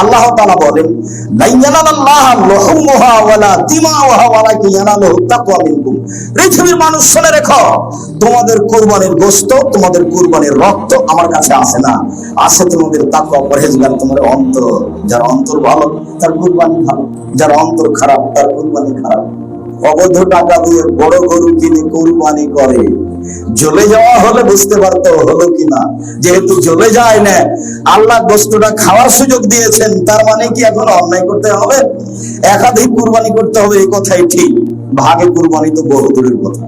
আল্লাহ বলেন পৃথিবীর মানুষ শুনে রেখো, তোমাদের কুরবানির গোশত, তোমাদের কুরবানির রক্ত আমার কাছে আসে না। আসে তোমাদের তাকওয়া, পরহেজগার তোমার অন্তর। যার অন্তর ভালো, তার কুরবানি ভালো যার অন্তর খারাপ, তার কুরবানি খারাপ। অবৈধ টাকা দিয়ে বড় গরু কিনে কুরবানি করে। জ্বলে যাওয়া হলে বুঝতে পারতো হলো কিনা। যেহেতু জ্বলে যায় না, আল্লাহ গোস্তটা খাওয়ার সুযোগ দিয়েছেন, তার মানে কি এখন অন্যায় করতে হবে? একাধিক কুরবানি করতে হবে এই কথাই ঠিক। ভাগে কুরবানি তো বহু দূরের কথা।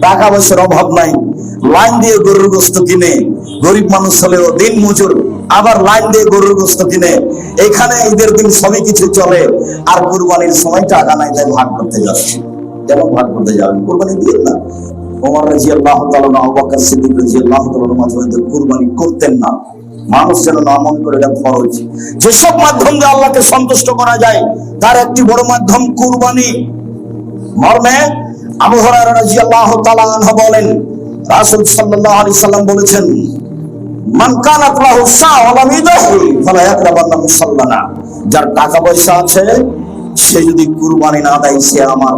টাকা পয়সার অভাব নাই। লাইন দিয়ে গরুর গোস্ত কিনে, গরিব মানুষ হলেও দিন মজুর। আবার লাইন দিয়ে গরুর গোস্ত কিনে, এখানে ঈদের দিন সবই কিছু চলে, আর কুরবানির সময় টাকা নাই, তাই ভাগ করতে যাচ্ছে। কেন ভাগ করতে যাবেন? কুরবানি দিয়ে না। ওমর রাজি আল্লাহ সিদ্দিক রাজি আল্লাহ কুরবানি করতেন না। মানুষ যেন না মনে করে এটা ফরজ। যেসব মাধ্যম দিয়ে আল্লাহকে সন্তুষ্ট করা যায়, তার একটি বড় মাধ্যম কুরবানি। মর্মে আবু হুরায়রা রাদিয়াল্লাহু তাআলা আনহু বলেন, রাসূল সাল্লাল্লাহু আলাইহি সাল্লাম বলেছেন যার টাকা পয়সা আছে, সে যদি কুরবানি না দেয়, সে আমার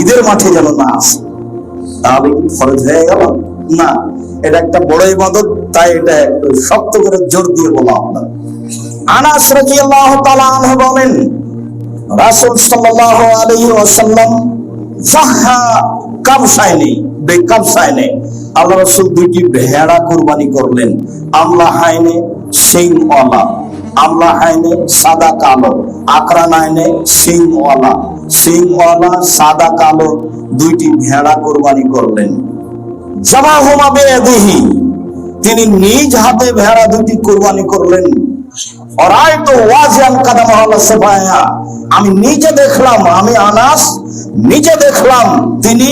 ঈদের মাঠে যেন না আসে। তাহলে কি ফরজ হয়ে গেল? না, এটা একটা বড় ইবাদত, তাই এটা একটু শক্ত করে জোর দিয়ে বলা আপনার আনাস বলেন আল্লাহ দুইটি ভেড়া কুরবানি করলেন। আমলা হাইনে আমলা হাইনে, সাদা কালো। আকরা নাইনে সিংওয়ালা সিংওয়ালা সাদা কালো, দুইটি ভেড়া কুরবানি করলেন। তিনি নিজ হাতে ভেড়া দুটি কুরবানি করলেন। আমি নিজে দেখলাম, আমি আনাস নিজে দেখলাম, তিনি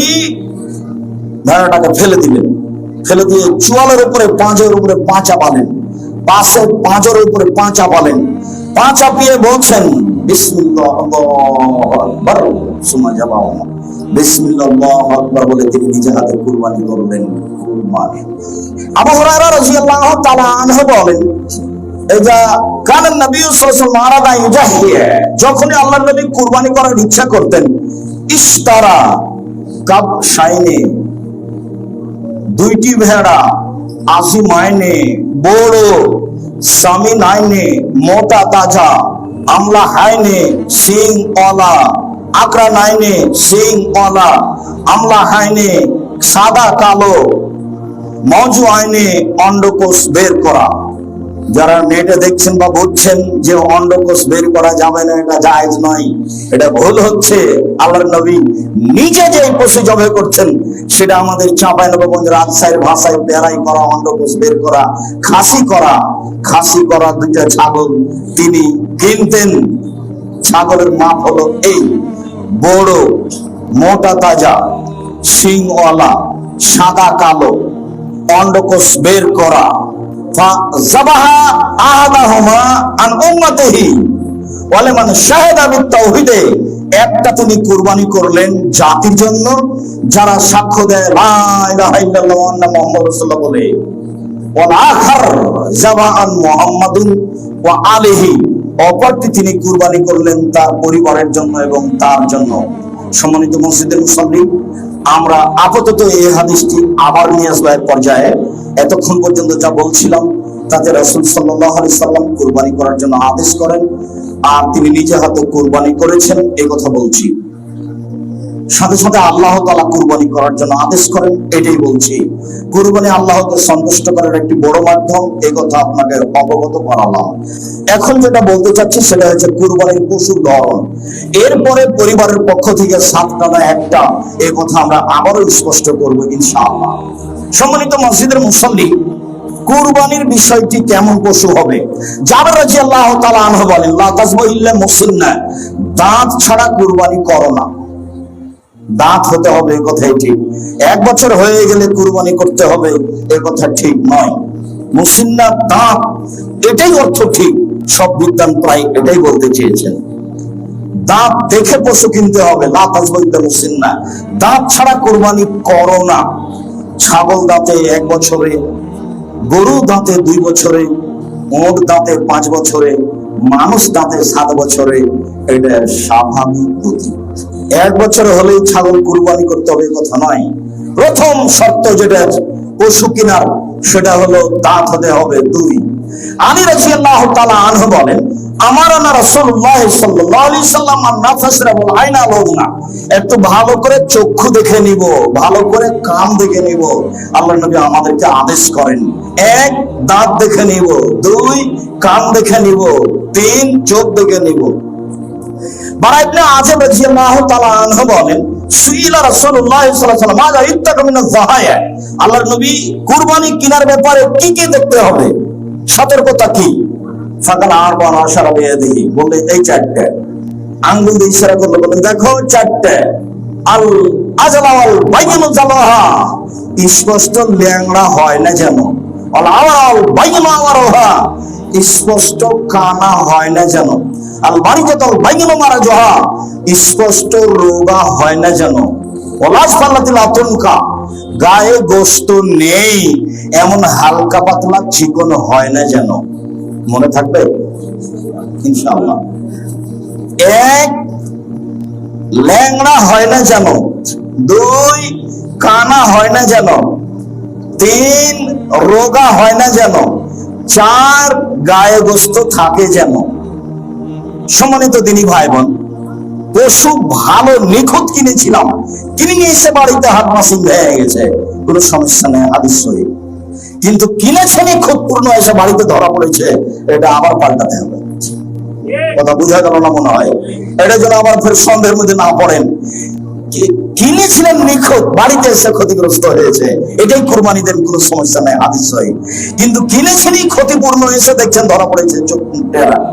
ভেড়াটাকে ফেলে দিলেন। ফেলে দিয়ে চুয়ালের উপরে, পাঁচের উপরে পাঁচা পালেন পাশে পাঁচের উপরে পাঁচা পালেন পাঁচা পিয়ে বলছেন আল্লাহু আকবার নবী যখনই নবী কুরবানি করার ইচ্ছা করতেন, ইশতারা কাপ সাইনে দুইটি ভেড়া আশি মাইনে, বড় স্বামী নাইনে মোটা, তাজা আমলা হাইনে সিং অলা, আকরা নাইনে, সিং অলা, আমলা হাইনে সাদা কালো, মজু আইনে অন্ডকোষ বের করা। যারা নেটে দেখছেন বা বুঝছেন যে অন্ডকোষ বের করা যাবে না, এটা জায়েজ নয়। এটা ভুল হচ্ছে। আল্লাহর নবী নিজে যে পশু জবে করছেন, সেটা আমাদের চাঁপাই নবগঞ্জ রাজশাহীর ভাষায় বেড়াই করা, অন্ডকোষ বের করা, খাসি করা। খাসি করা দুইটা ছাগল তিনি কিনতেন। ছাগলের মাপ হলো এই, বড়, মোটা তাজা, শিংওয়ালা, সাদা কালো, অন্ডকোষ বের করা। একটা তিনি কুরবানি করলেন জাতির জন্য, যারা সাক্ষ্য দেয় বলে আলিহি। অপরটি তিনি কুরবানি করলেন তার পরিবারের জন্য এবং তার জন্য। সম্মানিত মসজিদের মুসল্লি, আমরা আপাতত এই হাদিসটি আবার নিয়ে আসব এক পর্যায়ে। এতক্ষণ পর্যন্ত যা বলছিলাম, তাতে রাসূল সাল্লাম কুরবানি করার জন্য আদেশ করেন, আর তিনি নিজে হাতে কুরবানি করেছেন এই কথা বলছি। সাথে সাথে আল্লাহ তালা কুরবানি করার জন্য আদেশ করেন, এটাই বলছি। কুরবানি আল্লাহকে সন্তুষ্ট করার একটি বড় মাধ্যম এই কথা আপনাকে অবগত করালাম। এখন যেটা বলতে চাচ্ছি সেটা হচ্ছে কুরবানির পশুর ধরন। এরপরে পরিবারের পক্ষ থেকে সাতটা না একটা এই কথা আমরা আবারও স্পষ্ট করব ইনশাআল্লাহ। সম্মানিত মসজিদের মুসল্লি, কুরবানির বিষয়টি কেমন পশু হবে? জাবের রাজি আল্লাহ তালা আনহ বলেন, লা তাজবু ইল্লা মুসিন্না দাঁত ছাড়া কুরবানি করো না। দাঁত হতে হবে এ কথাই ঠিক এক বছর হয়ে গেলে কুরবানি করতে হবে এ কথা ঠিক নয়। মুসিন্না দাঁত, এটাই অর্থ ঠিক। সব বিদ্যান প্রায় এটাই বলতে চেয়েছেন। দাঁত দেখে পশু কিনতে হবে। লাতাজ বলতে মুসিন্না দাঁত ছাড়া কুরবানি করো না। ছাগল দাঁতে এক বছরে, গরু দাঁতে দুই বছরে, ওট দাঁতে পাঁচ বছরে, মানুষ দাঁতে সাত বছরে, এটা স্বাভাবিক গতি। এক বছর হলেই ছাগল কুরবানি করতে হবে কথা নয়। প্রথম শর্ত যেটা পশু কিনার, সেটা হলো দাঁত হতে হবে দুই। আলী রাদিয়াল্লাহু তাআলা আনহু বলেন আমার না রাসূলুল্লাহ সাল্লাল্লাহু আলাইহি সাল্লাম আর নাফাসরা বল আয়না লউনা একটু ভালো করে চক্ষু দেখে নিব, ভালো করে দেখে নিব। আদেশ করেন, এক, দাঁত দেখে নিব, দুই, কান দেখে নিব, তিন, চোখ দেখে নিব। বারা ইবনে আযম রাদিয়াল্লাহু তাআলা আনহু বলেন, সুইলা নবী কুরবানি কেনার ব্যাপারে কি কি দেখতে হবে? সতর্কতা কি? ফাকাল আরবান আশারা বিয়াদিহি বলে এই চারটে। আঙ্গুল দিয়ে ইশারা করল বলে দেখো, চারটে। আল আজলাওয়াল বাইনুল জালাহা স্পষ্ট ল্যাংড়া হয় না যেন। আল আওয়াল বাইনুল আওয়ারহা স্পষ্ট কানা হয় না যেন। আল বাড়িজাতল বাইনুল মারা জহা স্পষ্ট রোগা হয় না যেন। ওলাস পাল্লাতিল আতঙ্কা গায়ে গোস্ত নেই। এমন হালকা পাতলা চিকন হয় না যেন। মনে থাকবে? ইনশাআল্লাহ। এক, ল্যাংড়া হয় না যেন? দুই, কানা হয় না যেন? তিন, রোগা হয় না যেন? চার গায়ে গোস্ত থাকে যেন? সম্মানিত দিনী ভাই বোন পশু ভালো নিখুঁত কিনেছিলাম। কিনে নিয়ে এসে বাড়িতে হাত মাসিং হয়ে গেছে। কোনো সমস্যা নেই হাদিস কিন্তু কিনেছে নিখুঁত পূর্ণ এসে বাড়িতে ধরা পড়েছে, এটা আবার পাল্টাতে হবে। কথা বোঝা গেল না মনে হয়? এটা যেন আবার ফের সন্দেহের মধ্যে না পড়েন। কিনেছিলেন নিখুঁত, বাড়িতে এসে ক্ষতিগ্রস্ত হয়েছে। এটাই কোরবানিদের কোনো সমস্যা নাই হাদিস সহি কিন্তু কিনেছেনই ক্ষতিপূর্ণ, এসে দেখছেন ধরা পড়েছে, চোখ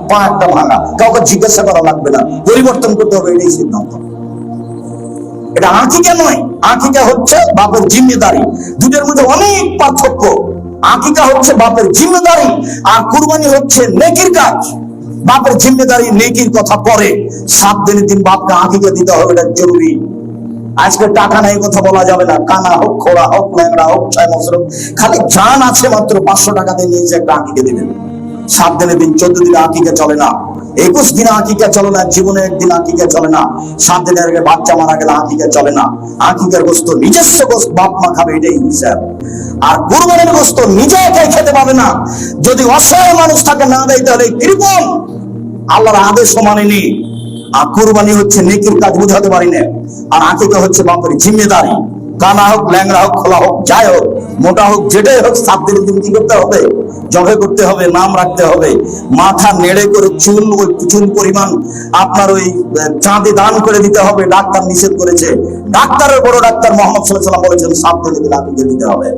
পা একটা ভাঙা। কাউকে জিজ্ঞাসা করা লাগবে না। পরিবর্তন করতে হবে, এটাই সিদ্ধান্ত। এটা আকিকা নয়, আকিকা হচ্ছে বাপের জিম্মেদারি। দুটোর মধ্যে অনেক পার্থক্য। আকিকা হচ্ছে বাপের জিম্মেদারি, আর কুরবানি হচ্ছে নেকির কাজ। বাপের জিম্মেদারি নেকির কথা পরে সাত দিনের দিন বাপকে আকিকা দিতে হবে, এটা জরুরি। আজকে টাকা নাই, কথা বলা যাবে না। কানা হোক, খোড়া হোক, ল্যাংড়া হোক, ছয় হোক খালি জান আছে মাত্র পাঁচশো টাকা দিয়ে নিয়ে যে একটা আঁকিকে দেবেন। সাত দিনের দিন, চোদ্দ দিনে আঁকিকে চলে না। একুশ দিনে আঁকিকে চলে না, জীবনে একদিন আঁকিকে চলে না। সাত দিনের আগে বাচ্চা মারা গেলে আঁকিকে চলে না। আঁকিকের গোস্ত, নিজস্ব গোস্ত, বাপ মা খাবে এটাই হিসাব। আর কুরবানির গোস্ত নিজে একাই খেতে পাবে না। যদি অসহায় মানুষ তাকে না দেয়, তাহলে কৃপণ আল্লাহর আদেশ মানেনি। আর কুরবানি হচ্ছে নেকির কাজ বুঝাতে পারি না আর আকিকা হচ্ছে বাপের জিম্মেদারি। কানা হোক, ল্যাংড়া হোক, খোলা হোক, যাই হোক, মোটা হোক, যেটাই হোক, সাত দিন কি করতে হবে? জবে করতে হবে, নাম রাখতে হবে। মাথা নেড়ে করে চুল ওই চুল পরিমাণ আপনার ওই চাঁদে দান করে দিতে হবে, ডাক্তার নিষেধ করেছে। ডাক্তারের বড় ডাক্তার মোহাম্মদ সাল্লাহ বলেছেন, সাত দিনের দিন আকিকা দিতে হবে।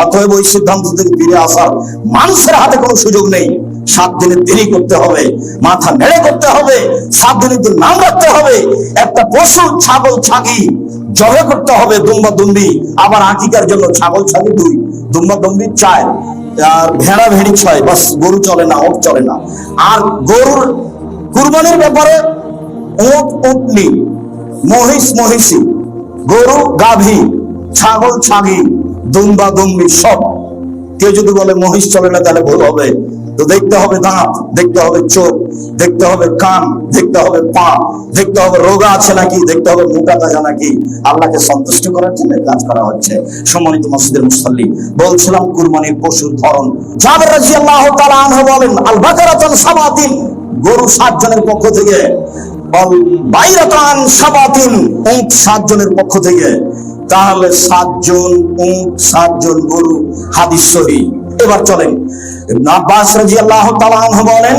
অতএব ওই সিদ্ধান্ত থেকে ফিরে আসার মানুষের হাতে কোনো সুযোগ নেই। সাত দিনের দেরি করতে হবে। মাথা নেড়ে করতে হবে। সাত দিনের দিন নাম রাখতে হবে। একটা পশু, ছাগল, ছাগি জবে করতে হবে দুম্বা দুম্বি আবার আকিকার জন্য ছাগল ছাগি দুই। দুম্বা দুম্বি চার। আর ভেড়া ভেড়ি ছয়। বাস, গরু চলে না ওট চলে না। আর গরুর কুরবানির ব্যাপারে ওট উটনি, মহিষ, মহিষী, গরু, গাভী, ছাগল, ছাগি দুম্বা দুম্বি সব। কেউ যদি বলে মহিষ চলে না, তাহলে ভুল হবে। তো দেখতে হবে দাঁত, দেখতে হবে চোখ। দেখতে হবে কান, দেখতে হবে পা, দেখতে হবে রোগা আছে নাকি, দেখতে হবে মোটা তাজা নাকি। আল্লাহকে সন্তুষ্ট করার জন্য কাজ করা হচ্ছে। সম্মানিত মসজিদের মুসল্লি, বলছিলাম কুরবানির পশুর ধরন। জাবের রাদিয়াল্লাহু তাআলা আনহু বলেন আল বাকারাতুন সাবাতিন, গরু সাত জনের পক্ষ থেকে। বাইরাতান সাবাতিন, উট সাত জনের পক্ষ থেকে। তাহলে সাতজন উট সাতজন গরু। হাদিস সহি। এবার চলেন। আব্বাস রাদিয়াল্লাহু তাআলা আনহু বলেন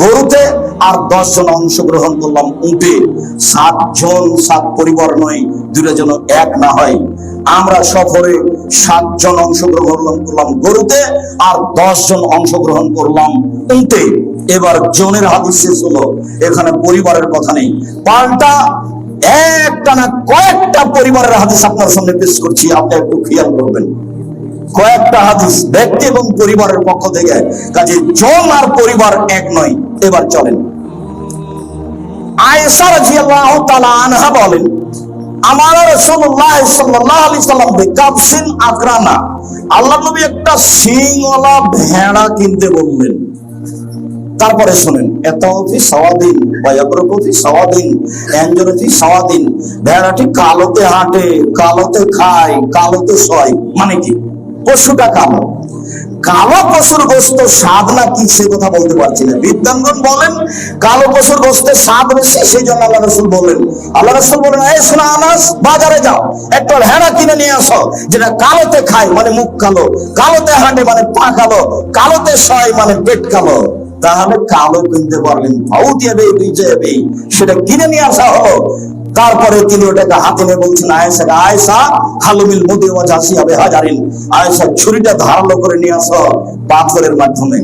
গরুতে আর দশ জন অংশগ্রহণ করলাম উঠে সাতজন সাত পরিবার নয় দুটো যেন এক না হয়। আমরা সফরে সাতজন অংশগ্রহণ করলাম গরুতে আর দশ জন অংশগ্রহণ করলাম উঠে এবার জনের হাদিস শেষ হলো, এখানে পরিবারের কথা নেই। পাল্টা একটা না কয়েকটা পরিবারের হাদিস আপনার সামনে পেশ করছি, আপনি একটু খেয়াল করবেন। কয়েকটা হাদিস ব্যক্তি এবং পরিবারের পক্ষ থেকে। কাজে জন আর পরিবার এক নয়। এবার চলেন। আয়েশা রাদিয়াল্লাহু তাআলা আনহা বলেন, আমার রাসূলুল্লাহ সাল্লাল্লাহু আলাইহি সাল্লাম আকরানা আল্লাহ নবী একটা সিংওয়ালা ভেড়া কিনতে বললেন। তারপরে শুনেন, এত অফি সওয়াদিন বা এব্রকফি সওয়াদিন সওয়াদিন ভেড়াটি কালোতে হাঁটে, কালোতে খায়, কালোতে শয়। মানে কি? পশুটা কালো। কালো পশুর গোস্ত স্বাদ না কি সে কথা বলতে পারছি না। বিদ্যাঙ্গন বলেন, কালো পশুর গোস্তের স্বাদ বেশি, সেই জন্য আল্লাহ রসুল বলেন আল্লাহ রসুল বলেন এ শোনা আনাস, বাজারে যাও। একটা ভেড়া কিনে নিয়ে আসো, যেটা কালোতে খায় মানে মুখ কালো। কালোতে হাঁটে মানে পা কালো। কালোতে শয় মানে পেট কালো। তাহলে কালো কিনতে পারলেন বিজয় হবে সেটা কিনে নিয়ে আসা হলো। তারপরে তিনি ওটাকে হাতে নিয়ে বলছেন, আয়েশা আয়েশা, হালুমিল মুদি ও জাসি হবে হাজারিন আয়েশা, ছুরিটা ধারালো করে নিয়ে আস পাথরের মাধ্যমে।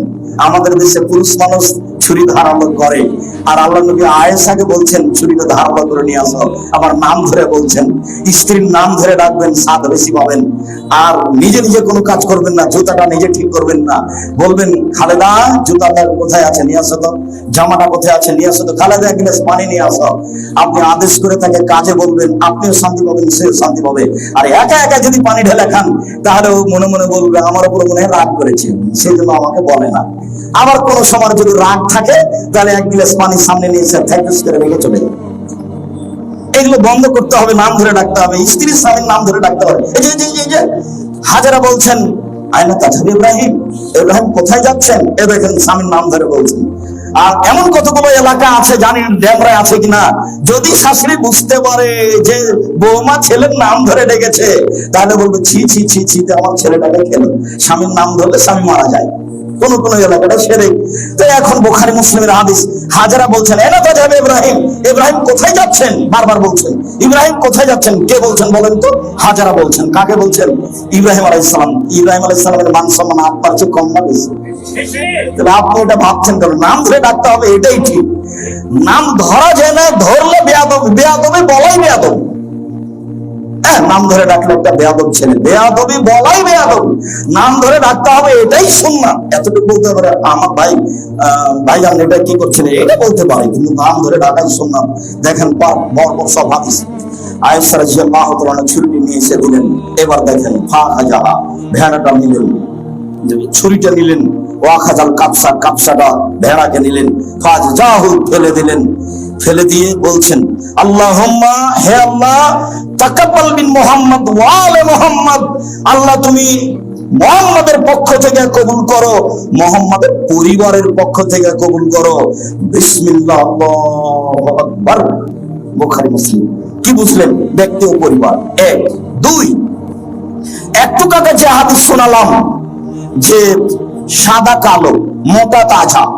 আমাদের দেশে পুরুষ মানুষ ছুরি ধারালো করে। আর আল্লাহ নবী আয়েশাকে বলছেন ছুরিটা ধারালো করে নিয়ে আসো। আমার নাম ধরে বলছেন, স্ত্রীর নাম ধরে ডাকবেন, স্বাদ বেশি পাবেন। আর নিজে নিজে কোনো কাজ করবেন না, জুতাটা নিজে ঠিক করবেন না। বলবেন, খালেদা জুতাটা কোথায় আছে? নিয়ে আসো তো। জামাটা কোথায় আছে? নিয়ে আসো তো। খালেদা, এক গ্লাস পানি নিয়ে আসো। আপনি আদেশ করে তাকে কাজে বলবেন, আপনিও শান্তি পাবেন, সেও শান্তি পাবে। আর একা একা যদি পানি ঢেলে খান, তাহলে ও মনে মনে বলবে, আমার উপর মনে হয় রাগ করেছে। সেই জন্য আমাকে বলে না। আবার কোনো সময় যদি রাগ থাকে তাহলে এক গ্লাস পানি সামনে নিয়ে করে রেখে চলে এগুলো বন্ধ করতে হবে নাম ধরে ডাকতে হবে স্ত্রীর স্বামীর নাম ধরে ডাকতে হবে। এই যে, এই যে, হাজারা বলছেন আয়না তাজাবি ইব্রাহিম ইব্রাহিম কোথায় যাচ্ছেন? এ দেখেন স্বামীর নাম ধরে বলছেন। আর এমন কতগুলো এলাকা আছে জানি ড্যামরায় আছে কিনা। যদি শাশুড়ি বুঝতে পারে যে বৌমা ছেলের নাম ধরে ডেকেছে তাহলে বলবে ছি ছি ছি ছি আমার ছেলেটাকে খেলো। স্বামীর নাম ধরলে স্বামী মারা যায়। কোন কোন এলাকাটা সেরে তো এখন বোখারি মুসলিমের হাদিস, হাজারা বলছেন এনা তো যাবে ইব্রাহিম। ইব্রাহিম কোথায় যাচ্ছেন? বারবার বলছেন। ইব্রাহিম কোথায় যাচ্ছেন? কে বলছেন বলেন তো? হাজারা বলছেন। কাকে বলছেন? ইব্রাহিম আলাইহিস সালাম। ইব্রাহিম আলাইহিস সালামের মান সম্মান আপনার চেয়ে কম না বেশি? আপনি এটা ভাবছেন কেন? নাম ধরে ডাকতে হবে, এটাই ঠিক। নাম ধরা যায় না, ধরলে বেয়াদব, বেয়াদবে বলাই বেয়াদব। হ্যাঁ নাম ধরে ডাকলে একটা বেয়াদব ছেলে। বেয়াদবি বলাই বেয়াদব। নাম ধরে ডাকতে হবে এটাই শুননা এতটুকু বলতে পারে আমার ভাই আহ, ভাইজান এটা কি করছেন এটা বলতে পারে কিন্তু নাম ধরে ডাকাই শুনলাম দেখেন সব হাদিস। আয়েশা ছুরিটি নিয়ে এসে দিলেন। এবার দেখেন ভেড়াটা নিলেন। ছুরিটা নিলেন ওয়াখাজাল কাপসা কাপসাটা ভেড়াকে নিলেন ফাজ জাহু ফেলে দিলেন। ফেলে দিয়ে বলছেন আল্লাহুম্মা হে আল্লাহ তাকাব্বাল বিন মুহাম্মদ ওয়া আলে মুহাম্মদ। আল্লাহ তুমি মোহাম্মদের পক্ষ থেকে কবুল করো, মোহাম্মদের পরিবারের পক্ষ থেকে কবুল করো। বিসমিল্লাহ, আকবার। বুখারী, মুসলিম। কি বুঝলেন? ব্যক্তি ও পরিবার। এক। দুই। একটু যে হাদিস শোনালাম যে সাদা কালো, মোটা, তাজা।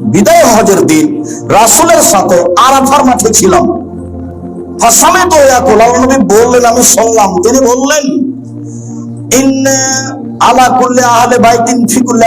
বিদায় হজের দিন রাসুলের সাথে আরাফার মাঠে ছিলাম। ফাসামে তো নবী বললেন, আমি শুনলাম। তিনি বললেন, ইন্না আলা করলে আহলে বাইতিন আমি কুল্লি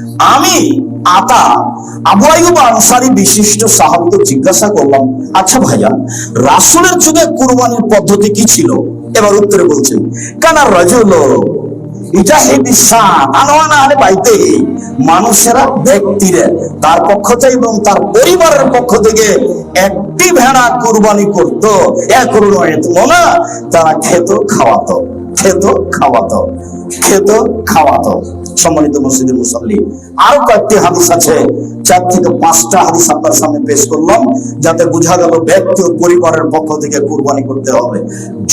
আমি, আতা আবু আইয়ুব আনসারী বিশিষ্ট সাহাবীকে জিজ্ঞাসা করলাম আচ্ছা ভাইয়া, রাসুলের যুগে কুরবানির পদ্ধতি কি ছিল? এবার উত্তরে বলছেন কানা রাজুল বাড়িতে মানুষেরা, ব্যক্তিরা, তার পক্ষ থেকে এবং তার পরিবারের পক্ষ থেকে একটি ভেড়া কুরবানি করত। এক না তারা খেত, খাওয়াতো খেত খাওয়াতো খেত, খাওয়াতো। সম্মানিত মসজিদের মুসল্লি। আরও কয়েকটি হাদিস আছে, চার থেকে পাঁচটা হাদিস আপনার সামনে পেশ করলাম, যাতে বোঝা গেল ব্যক্তি ও পরিবারের পক্ষ থেকে কুরবানি করতে হবে।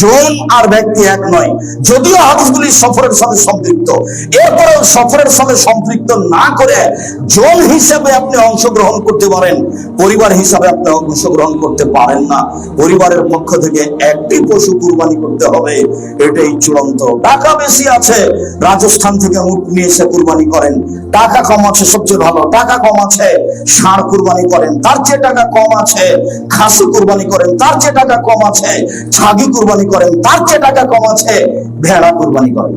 জন আর ব্যক্তি এক নয়। যদিও হাদিসগুলি সফরের সাথে সম্পৃক্ত, এরপরেও সফরের সাথে সম্পৃক্ত না করে জন হিসেবে আপনি অংশগ্রহণ করতে পারেন। পরিবার হিসাবে আপনি অংশগ্রহণ করতে পারেন না। পরিবারের পক্ষ থেকে একটি পশু কুরবানি করতে হবে, এটাই চূড়ান্ত। টাকা বেশি আছে, রাজস্থান থেকে উট নিয়ে এসে কুরবানি করেন। টাকা কম আছে, সবচেয়ে ভালো। টাকা কম আছে, ষাঁড় কুরবানি করেন। তার চেয়ে টাকা কম আছে, খাসি কুরবানি করেন। তার চেয়ে টাকা কম আছে, ছাগি কুরবানি করেন। তার চেয়ে টাকা কম আছে, ভেড়া কুরবানি করেন।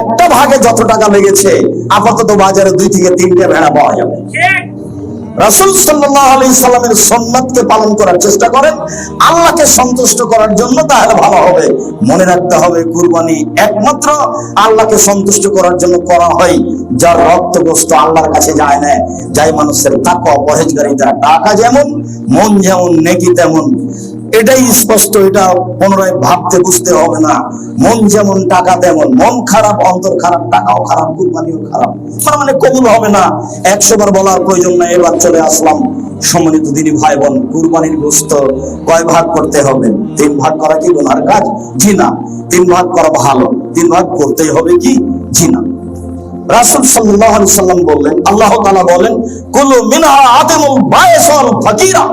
একটা ভাগে যত টাকা লেগেছে, আপাতত বাজারে দুই থেকে তিনটে ভেড়া পাওয়া যাবে। রাসূল সাল্লামের সন্ন্যতকে পালন করার চেষ্টা করেন। আল্লাহকে সন্তুষ্ট করার জন্য তাহলে ভালো হবে। মনে রাখতে হবে, কুরবানি একমাত্র আল্লাহকে সন্তুষ্ট করার জন্য করা হয়। যার রক্ত গোস্ত আল্লাহর কাছে যায় না। যাই মানুষের তাকে অপহেজগারিতা টাকা যেমন, মন যেমন, নেকি তেমন। এটাই স্পষ্ট, এটা পুনরায় ভাবতে বুঝতে হবে না। মন যেমন টাকা তেমন, মন খারাপ, অন্তর খারাপ, টাকাও খারাপ, কুরবানিও খারাপ। তার মানে কবুল হবে না। একশো বার বলার প্রয়োজন নাই, এবার চলে আসলাম সম্মানিত দিনী ভাই বোন কুরবানির গোস্ত কয় ভাগ করতে হবে? তিন ভাগ করা কি গুনার কাজ? জি না তিন ভাগ করা ভালো। তিন ভাগ করতেই হবে কি? জি না রাসূল আলাইহি সাল্লাম বললেন, আল্লাহ তাআলা বলেন, কুলু মিনহা আদিমুল বায়সাল ফাকিরা।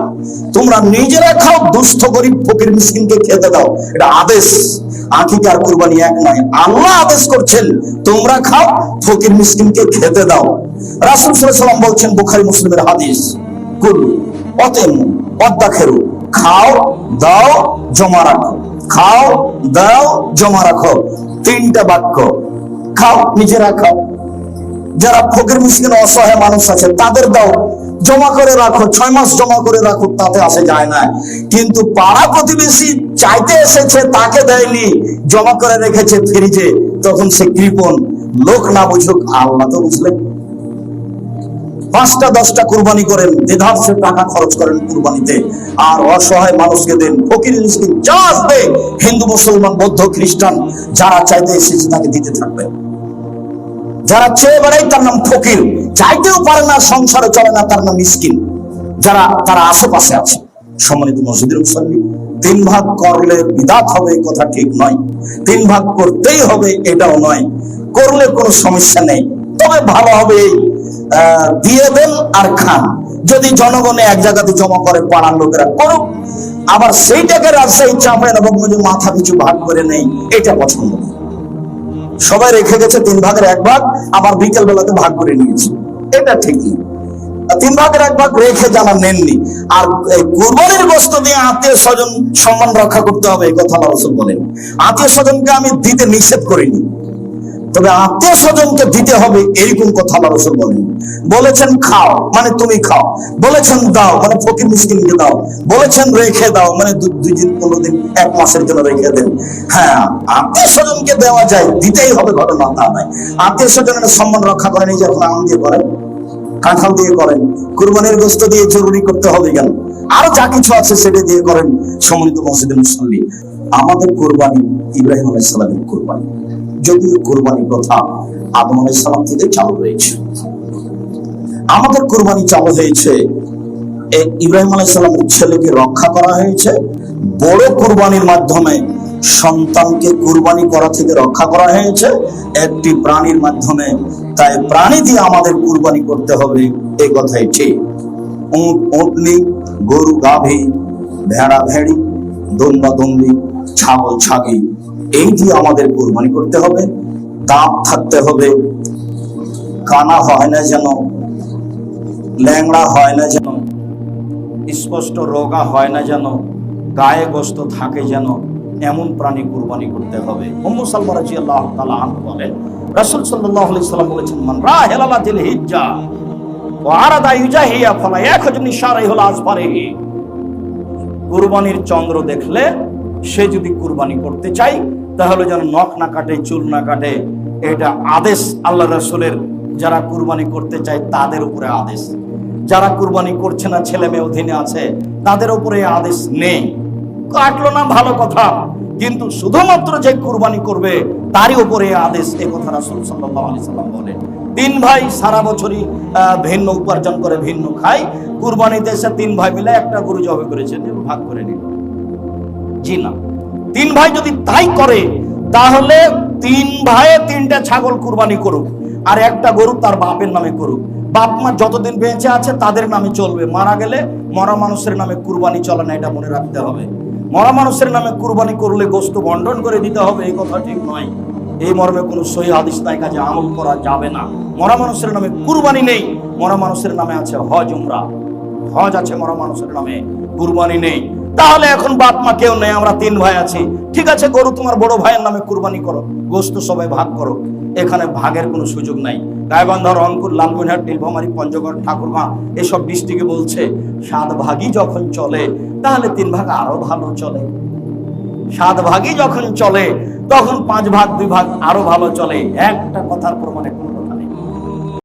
তোমরা নিজেরা খাও, দুস্থ, গরিব, ফকির, মিসকিনকে খেতে দাও। এটা আদেশ। আকিকার কুরবানি এক নয়। আল্লাহ আদেশ করছেন, তোমরা খাও, ফকির, মিসকিনকে খেতে দাও। রাসূল সাল্লাম বলছেন বুখারী, মুসলিমের হাদিস, কুলু অতেম অদ্দাখেরু খাও, দাও, জমা রাখো। খাও, দাও, জমা রাখো। তিনটা বাক্য, খাও, নিজেরা খাও। যারা ফকির, মিসকিন, অসহায় মানুষ আছে, তাদের দাও। জমা করে রাখো, ছয় মাস জমা করে রাখো, তাতে আসে যায় না। কিন্তু পাড়া প্রতিবেশী চাইতে এসেছে, তাকে দেয়নি, জমা করে রেখেছে ফ্রিজে তখন সে কৃপণ। লোক না বুঝুক, আল্লাহ তো বুঝলেন। পাঁচটা, দশটা কুরবানি করেন দেধার্সে টাকা খরচ করেন কুরবানিতে। আর অসহায় মানুষকে দেন, ফকির, মিসকিন, যা আসবে, হিন্দু, মুসলমান, বৌদ্ধ, খ্রিস্টান, যারা চাইতে এসেছে তাকে দিতে থাকবেন। যারা চেয়ে বেড়ায় তার নাম ফকির চাইতেও পারে না, সংসারে চলে না, তার নাম মিসকিন। যারা, তারা আশেপাশে আছে। সম্মানিত মসজিদের মুসল্লি, তিন ভাগ করলে বিদাত হবে কথা ঠিক নয়। তিন ভাগ করতেই হবে, এটাও নয়। করলে কোনো সমস্যা নেই। তবে ভালো হবে দিয়ে দেন আর খান। যদি জনগণে এক জায়গাতে জমা করে, পাড়ার লোকেরা করুক, আবার সেইটাকে রাজশাহী চাপায় নবগঞ্জে মাথা পিছু ভাগ করে নেই, এটা পছন্দ না সবাই রেখে গেছে, তিন ভাগের এক ভাগ আবার বিকেল বেলাতে ভাগ করে নিয়েছে। এটা ঠিকই। তিন ভাগের এক ভাগ রেখে জানা নেননি, আর কুরবানির গোস্ত দিয়ে আত্মীয় স্বজন সম্মান রক্ষা করতে হবে, এই কথা বলেন। আত্মীয় স্বজনকে আমি দিতে নিষেধ করিনি। তবে আত্মীয় স্বজনকে দিতে হবে এরকম কথা আল্লাহ রসুল বলেন। বলেছেন, খাও। মানে তুমি খাও। বলেছেন, দাও। মানে ফকির মিসকিনকে দাও। বলেছেন, রেখে দাও। মানে দুই দিন, পনেরো দিন, এক মাসের জন্য রেখে দেন। হ্যাঁ আত্মীয় স্বজনকে দেওয়া যায়, দিতেই হবে, ঘটনা তা নয়। আত্মীয় স্বজনের সম্মান রক্ষা করেন, এই যে এখন আনন্দ করেন, কাঁঠাল দিয়ে করেন, কুরবানির গোস্ত দিয়ে জরুরি করতে হবে কেন? আরও যা কিছু আছে, সেটা দিয়ে করেন সম্মানিত মসজিদের মুসল্লি। আমাদের কোরবানি ইব্রাহিম আলাইসালামের কোরবানি। যদিও কোরবানি প্রথা আদম আলাইসালাম থেকে চালু হয়েছে। আমাদের কোরবানি চালু হয়েছে, এ ইব্রাহিম আলাইসালামের ছেলেকে রক্ষা করা হয়েছে, বড় কোরবানির মাধ্যমে সন্তানকে কুরবানি করা থেকে রক্ষা করা হয়েছে, একটি প্রাণীর মাধ্যমে। তাই প্রাণী দিয়ে আমাদের কুরবানি করতে হবে এই কথাই ঠিক। উঁট উঁটনি গরু, গাভী ভেড়া ভেড়ি দম্বা দম্বি ছাগল, ছাগি এই দিয়ে আমাদের কুরবানি করতে হবে, দাঁত থাকতে হবে, কানা হয় না যেন, ল্যাংড়া হয় না যেন, স্পষ্ট রোগা হয় না যেন, গায়ে গোস্ত থাকে যেন, এমন প্রাণী কুরবানি করতে হবে। উম্মু সালমা রাদিয়াল্লাহু তাআলা বলেন আজফারিহি। কুরবানির চন্দ্র দেখলে সে যদি কুরবানি করতে চাই তাহলে যেন নখ না কাটে, চুল না কাটে, এটা আদেশ আল্লাহ রাসূলের। যারা কুরবানি করতে চায় তাদের উপরে আদেশ। যারা কুরবানি করছে না, ছেলে মেয়ে অধীনে আছে, তাদের উপরে আদেশ নেই। কাটলো না, ভালো কথা। কিন্তু শুধুমাত্র যে কুরবানি করবে, তারই উপরে আদেশ, এই কথা রাসূল আলাইহি সাল্লাম বলেন। তিন ভাই সারা বছরই ভিন্ন উপার্জন করে, ভিন্ন খায়। কুরবানিতে এসে তিন ভাই মিলে একটা গরু জবে করেছেন ভাগ করে নিল। জি না। তিন ভাই যদি তাই করে, তাহলে তিন ভাইয়ে তিনটা ছাগল কুরবানি করুক, আর একটা গরু তার বাপের নামে করুক। বাপ মা যতদিন বেঁচে আছে, তাদের নামে চলবে। মারা গেলে মরা মানুষের নামে কুরবানি চলে না, এটা মনে রাখতে হবে। মরা মানুষের নামে কুরবানি করলে গোস্ত বন্টন করে দিতে হবে, এই কথা ঠিক নয়। এই মর্মে কোনো সহি হাদিস নাই কাজে আমল করা যাবে না। মরা মানুষের নামে কুরবানি নেই, মরা মানুষের নামে আছে হজ, উমরা। হজ আছে মরা মানুষের নামে, কুরবানি নেই। তাহলে এখন বাপ মা কেউ নেই, আমরা তিন ভাই আছি। ঠিক আছে, গরু তোমার বড় ভাইয়ের নামে কুরবানি করো, গোস্ত সবাই ভাগ করো। এখানে ভাগের কোনো সুযোগ নাই। গাইবান্ধা, রংপুর লালমনিরহাট নীলফামারী, পঞ্চগড়, ঠাকুরগাঁ, এসব ডিস্ট্রিক্টে বলছে, সাত ভাগই যখন চলে, তাহলে তিন ভাগ আরও ভালো চলে। সাত ভাগই যখন চলে, তখন পাঁচ ভাগ, দুই ভাগ আরও ভালো চলে। একটা কথার প্রমাণে কোনো